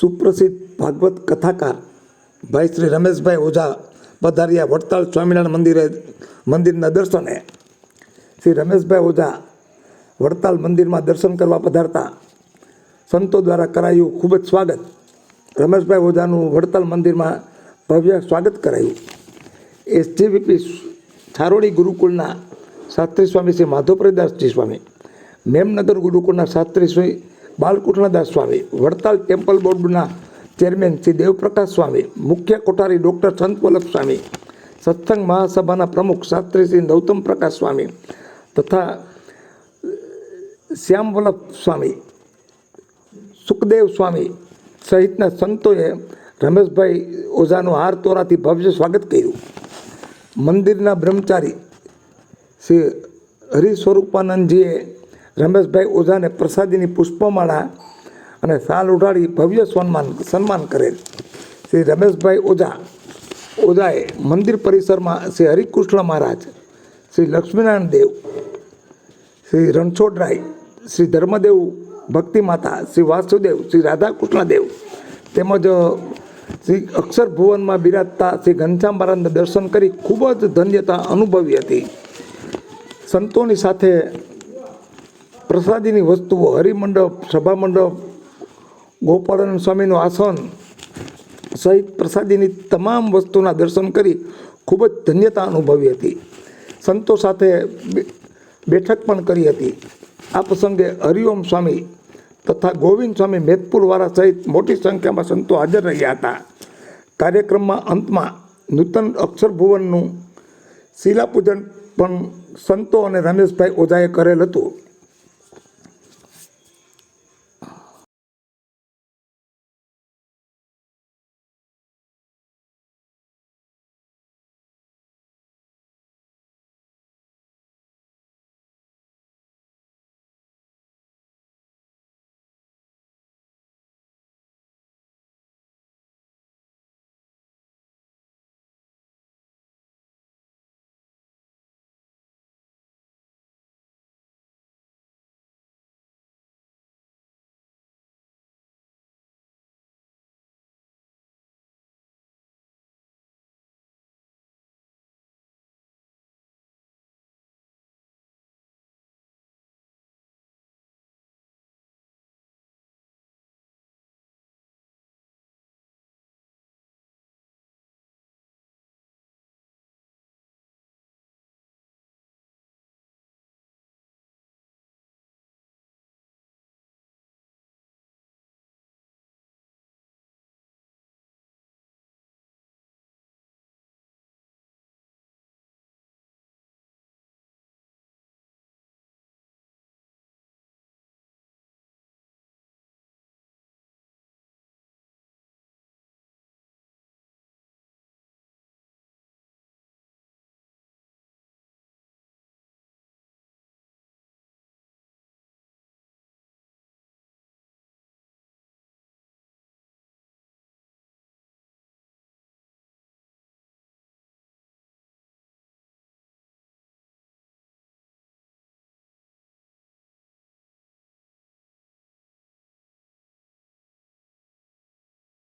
સુપ્રસિદ્ધ ભાગવત કથાકાર ભાઈ શ્રી રમેશભાઈ ઓઝા પધાર્યા વડતાલ સ્વામિનારાયણ મંદિરે, મંદિરના દર્શને. શ્રી રમેશભાઈ ઓઝા વડતાલ મંદિરમાં દર્શન કરવા પધારતા. સંતો દ્વારા કરાયું ખૂબ જ સ્વાગત. રમેશભાઈ ઓઝાનું વડતાલ મંદિરમાં ભવ્ય સ્વાગત કરાયું. એસજીવીપી છારોડી ગુરુકુળના શાસ્ત્રી સ્વામી શ્રી માધવપ્રદાસજી સ્વામી, મેમનગર ગુરુકુળના શાસ્ત્રી શ્રી બાલકૃષ્ણદાસ સ્વામી, વડતાલ ટેમ્પલ બોર્ડના ચેરમેન શ્રી દેવપ્રકાશ સ્વામી, મુખ્ય કોઠારી ડૉક્ટર સંત વલ્લભ સ્વામી, સત્સંગ મહાસભાના પ્રમુખ શાસ્ત્રી શ્રી નૌતમ પ્રકાશ સ્વામી તથા શ્યામ વલ્લભ સ્વામી, સુખદેવ સ્વામી સહિતના સંતોએ રમેશભાઈ ઓઝાનું હાર તોરાથી ભવ્ય સ્વાગત કર્યું. મંદિરના બ્રહ્મચારી શ્રી હરિ સ્વરૂપાનંદજીએ રમેશભાઈ ઓઝાને પ્રસાદીની પુષ્પમાળા અને સાલ ઉઢાડી ભવ્ય સન્માન સન્માન કરેલ. શ્રી રમેશભાઈ ઓઝા ઓઝાએ મંદિર પરિસરમાં શ્રી હરિકૃષ્ણ મહારાજ, શ્રી લક્ષ્મીનારાયણ દેવ, શ્રી રણછોડરાય, શ્રી ધર્મદેવ ભક્તિ માતા, શ્રી વાસુદેવ, શ્રી રાધાકૃષ્ણ દેવ તેમજ, શ્રી અક્ષર ભુવનમાં બિરાજતા શ્રી ઘનશ્યામ મહારાજના દર્શન કરી ખૂબ જ ધન્યતા અનુભવી હતી. સંતોની સાથે પ્રસાદીની વસ્તુઓ, હરિમંડપ, સભામંડપ ગોપાળાનંદ સ્વામીનું આસન સહિત પ્રસાદીની તમામ વસ્તુના દર્શન કરી ખૂબ જ ધન્યતા અનુભવી હતી. સંતો સાથે બેઠક પણ કરી હતી. આ પ્રસંગે હરિઓમ સ્વામી તથા ગોવિંદ સ્વામી મેદપુરવાળા સહિત મોટી સંખ્યામાં સંતો હાજર રહ્યા હતા. કાર્યક્રમમાં અંતમાં નૂતન અક્ષરભુવનનું શિલાપૂજન પણ સંતો અને રમેશભાઈ ઓઝાએ કરેલ હતું.